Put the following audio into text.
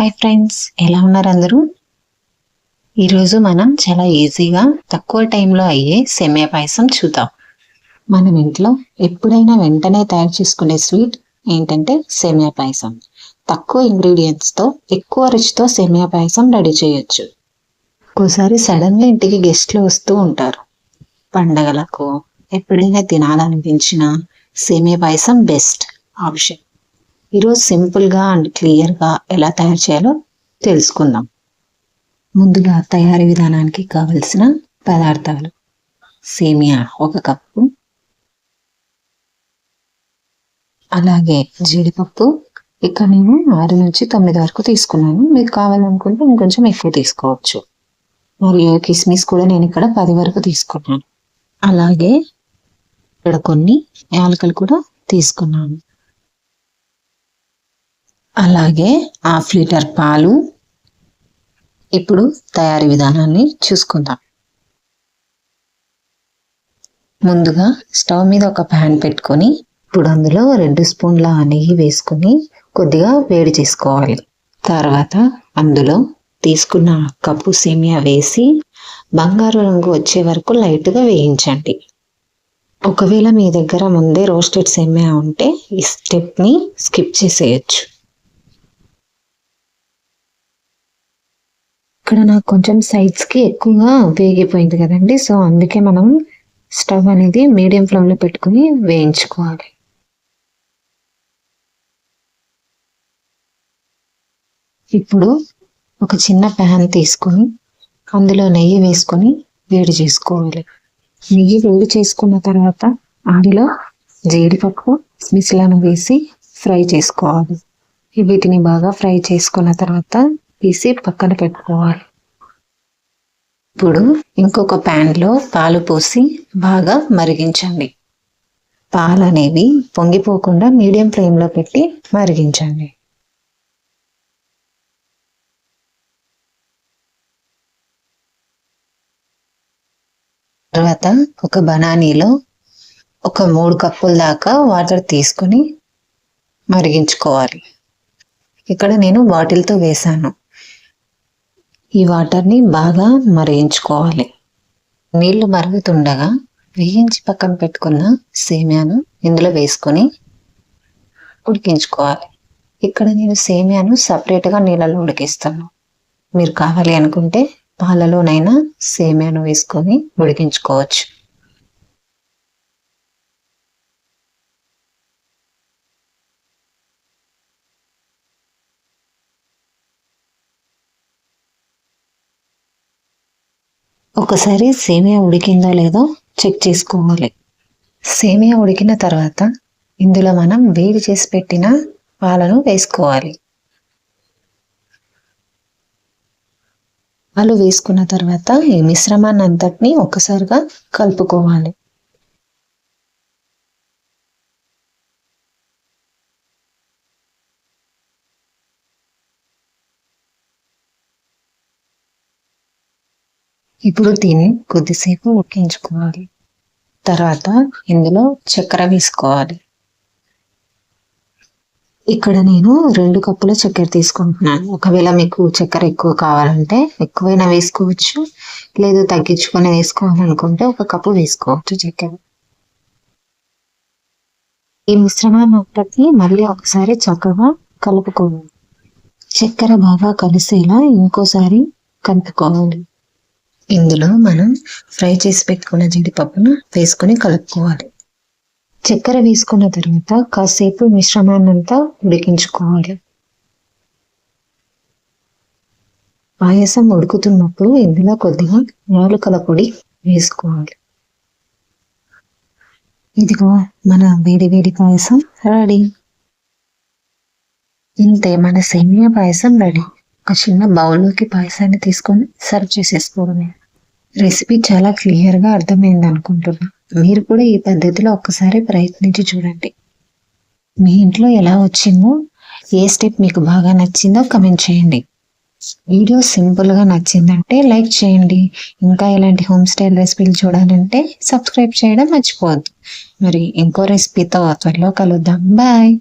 Hi friends ఎలా ఉన్నారు అందరూ? ఈరోజు మనం చాలా ఈజీగా తక్కువ టైంలో అయ్యే సెమియా పాయసం చూద్దాం. మనం ఇంట్లో ఎప్పుడైనా వెంటనే తయారు చేసుకునే స్వీట్ ఏంటంటే సేమియా పాయసం. తక్కువ ఇంగ్రీడియంట్స్తో ఎక్కువ రుచితో సేమియా పాయసం రెడీ చేయొచ్చు. ఒక్కోసారి సడన్గా ఇంటికి గెస్ట్లు వస్తూ ఉంటారు. పండగలకు ఎప్పుడైనా తినాలనిపించిన సేమియా పాయసం బెస్ట్ ఆప్షన్. ఈరోజు సింపుల్గా అండ్ క్లియర్గా ఎలా తయారు చేయాలో తెలుసుకుందాం. ముందుగా తయారీ విధానానికి కావలసిన పదార్థాలు. సేమియా ఒక కప్పు. అలాగే జీడిపప్పు. ఇక్కడ నేను ఆరు నుంచి తొమ్మిది వరకు తీసుకున్నాను. మీకు కావాలనుకుంటే ఇంకొంచెం ఎక్కువ తీసుకోవచ్చు. మరియు కిస్మిస్ కూడా నేను ఇక్కడ పది వరకు తీసుకున్నాను. అలాగే ఇక్కడ కొన్ని యాలకలు కూడా తీసుకున్నాను. అలాగే హాఫ్ లీటర్ పాలు. ఇప్పుడు తయారీ విధానాన్ని చూసుకుందాం. ముందుగా స్టవ్ మీద ఒక ప్యాన్ పెట్టుకొని ఇప్పుడు అందులో రెండు స్పూన్ల నెయ్యి వేసుకొని కొద్దిగా వేడి చేసుకోవాలి. తర్వాత అందులో తీసుకున్న కప్పు సేమియా వేసి బంగారు రంగు వచ్చే వరకు లైట్గా వేయించండి. ఒకవేళ మీ దగ్గర ముందే రోస్టెడ్ సేమియా ఉంటే ఈ స్టెప్ని స్కిప్ చేసేయచ్చు. ఇక్కడ నాకు కొంచెం సైడ్స్కి ఎక్కువగా వేగిపోయింది కదండి. సో అందుకే మనం స్టవ్ అనేది మీడియం ఫ్లేమ్లో పెట్టుకుని వేయించుకోవాలి. ఇప్పుడు ఒక చిన్న ప్యాన్ తీసుకొని అందులో నెయ్యి వేసుకొని వేడి చేసుకోవాలి. నెయ్యి వేడి చేసుకున్న తర్వాత అందులో జీడిపప్పు మిసిలను వేసి ఫ్రై చేసుకోవాలి. వీటిని బాగా ఫ్రై చేసుకున్న తర్వాత తీసి పక్కన పెట్టుకోవాలి. ఇప్పుడు ఇంకొక ప్యాన్లో పాలు పోసి బాగా మరిగించండి. పాలు అనేవి పొంగిపోకుండా మీడియం ఫ్లేమ్లో పెట్టి మరిగించండి. తర్వాత ఒక బనానీలో ఒక మూడు కప్పుల దాకా వాటర్ తీసుకొని మరిగించుకోవాలి. ఇక్కడ నేను బాటిల్తో వేసాను. ఈ వాటర్ని బాగా మరిగించుకోవాలి. నీళ్ళు మరుగుతుండగా వేయించి పక్కన పెట్టుకున్న సేమియాను ఇందులో వేసుకొని ఉడికించుకోవాలి. ఇక్కడ నేను సేమియాను సపరేట్గా నీళ్ళలో ఉడికిస్తాను. మీరు కావాలి అనుకుంటే పాలలోనైనా సేమియాను వేసుకొని ఉడికించుకోవచ్చు. ఒకసారి సేమియా ఉడికిందో లేదో చెక్ చేసుకోవాలి. సేమియా ఉడికిన తర్వాత ఇందులో మనం వేడి చేసి పెట్టిన పాలను వేసుకోవాలి. పాలు వేసుకున్న తర్వాత ఈ మిశ్రమాన్ని అంతటిని ఒకసారిగా కలుపుకోవాలి. ఇప్పుడు దీన్ని కొద్దిసేపు ఉడికించుకోవాలి. తర్వాత ఇందులో చక్కెర వేసుకోవాలి. ఇక్కడ నేను రెండు కప్పుల చక్కెర తీసుకుంటున్నాను. ఒకవేళ మీకు చక్కెర ఎక్కువ కావాలంటే ఎక్కువైనా వేసుకోవచ్చు. లేదు తగ్గించుకొని వేసుకోవాలనుకుంటే ఒక కప్పు వేసుకోవచ్చు చక్కెర. ఈ మిశ్రమాన్ని ఒకటి మళ్ళీ ఒకసారి చక్కగా కలుపుకోవాలి. చక్కెర బాగా కలిసేలా ఇంకోసారి కలుపుకోవాలి. ఇందులో మనం ఫ్రై చేసి పెట్టుకున్న జీడిపప్పును వేసుకొని కలుపుకోవాలి. చక్కెర వేసుకున్న తర్వాత కాసేపు మిశ్రమాన్ని అంతా ఉడికించుకోవాలి. పాయసం ఉడుకుతున్నప్పుడు ఇందులో కొద్దిగా యాలకుల పొడి వేసుకోవాలి. ఇదిగో మన వేడి వేడి పాయసం రెడీ. ఇంతే మన సేమియా పాయసం రెడీ. ఒక చిన్న బౌల్లోకి పాయసాన్ని తీసుకొని సర్వ్ చేసేసుకోవడమే. రెసిపీ చాలా క్లియర్గా అర్థమైంది అనుకుంటున్నా. మీరు కూడా ఈ పద్ధతిలో ఒక్కసారి ప్రయత్నించి చూడండి. మీ ఇంట్లో ఎలా వచ్చిందో ఏ స్టెప్ మీకు బాగా నచ్చిందో కమెంట్ చేయండి. వీడియో సింపుల్గా నచ్చిందంటే లైక్ చేయండి. ఇంకా ఇలాంటి హోమ్ స్టైల్ రెసిపీలు చూడాలంటే సబ్స్క్రైబ్ చేయడం మర్చిపోవద్దు. మరి ఇంకో రెసిపీతో త్వరలో కలుద్దాం. బాయ్!